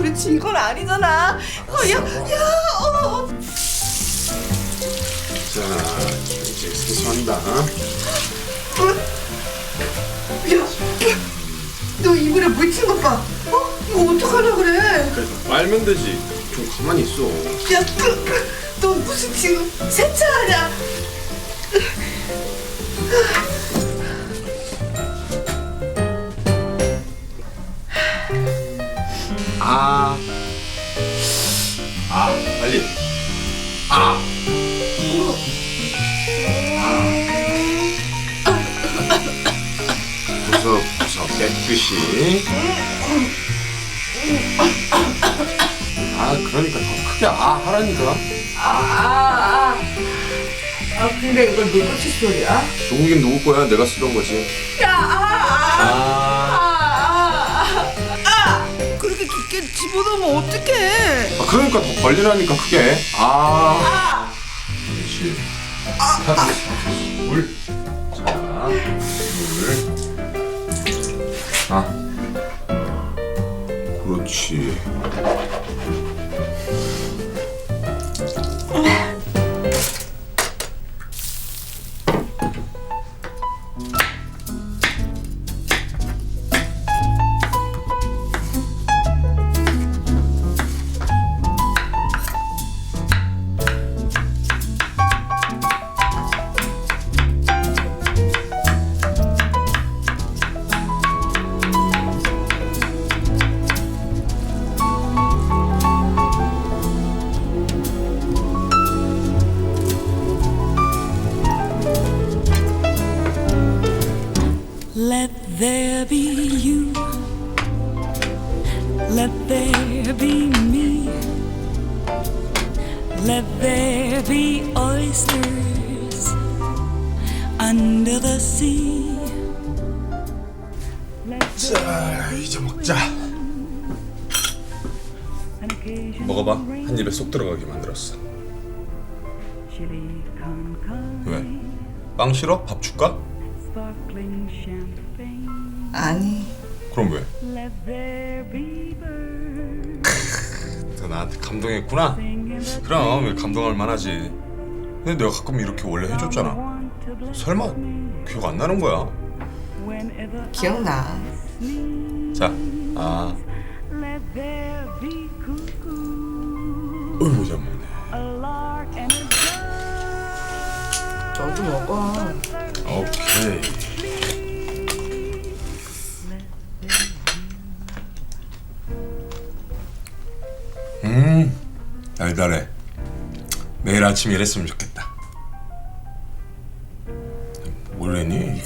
그렇지 이건 아니잖아. 어, 야, 야, 어. 자, 이제 세수한다. 야, 너 이불에 물친 것 봐. 어? 이거 어떡하려 그래? 그래서 빨면 되지. 좀 가만히 있어. 야, 너 무슨 지금 세차하냐? 빨리. 아, 구석 구석 깨끗이. 아, 그러니까 더 크게 아 하라니까. 아, 아, 아. 아, 근데 이건 누구 칫솔이야? 종국인 누구 거야? 내가 쓰던 거지. 야, 아, 아, 아, 아, 집어넣으면 어떡해? 아 그러니까 더 벌리라니까 크게. 아, 아, 그렇지. 물. 자, 물. 아, 그렇지. Let there be you. Let there be me. Let there be oysters under the sea. 자, 이제 먹자. 먹어봐. 한 입에 쏙 들어가게 만들었어. 왜? 빵 싫어? 밥 줄까? 아니. 그럼 왜? 너 나한테 감동했구나. 그럼 왜 감동할 만하지. 근데 내가 가끔 이렇게 원래 해줬잖아. 설마 기억 안 나는 거야? 기억나. 자, 아, 어이구 잘먹 너도 먹어. 오케이. 음, 달달해. 매일 아침 이랬으면 좋겠다. 뭘랬니?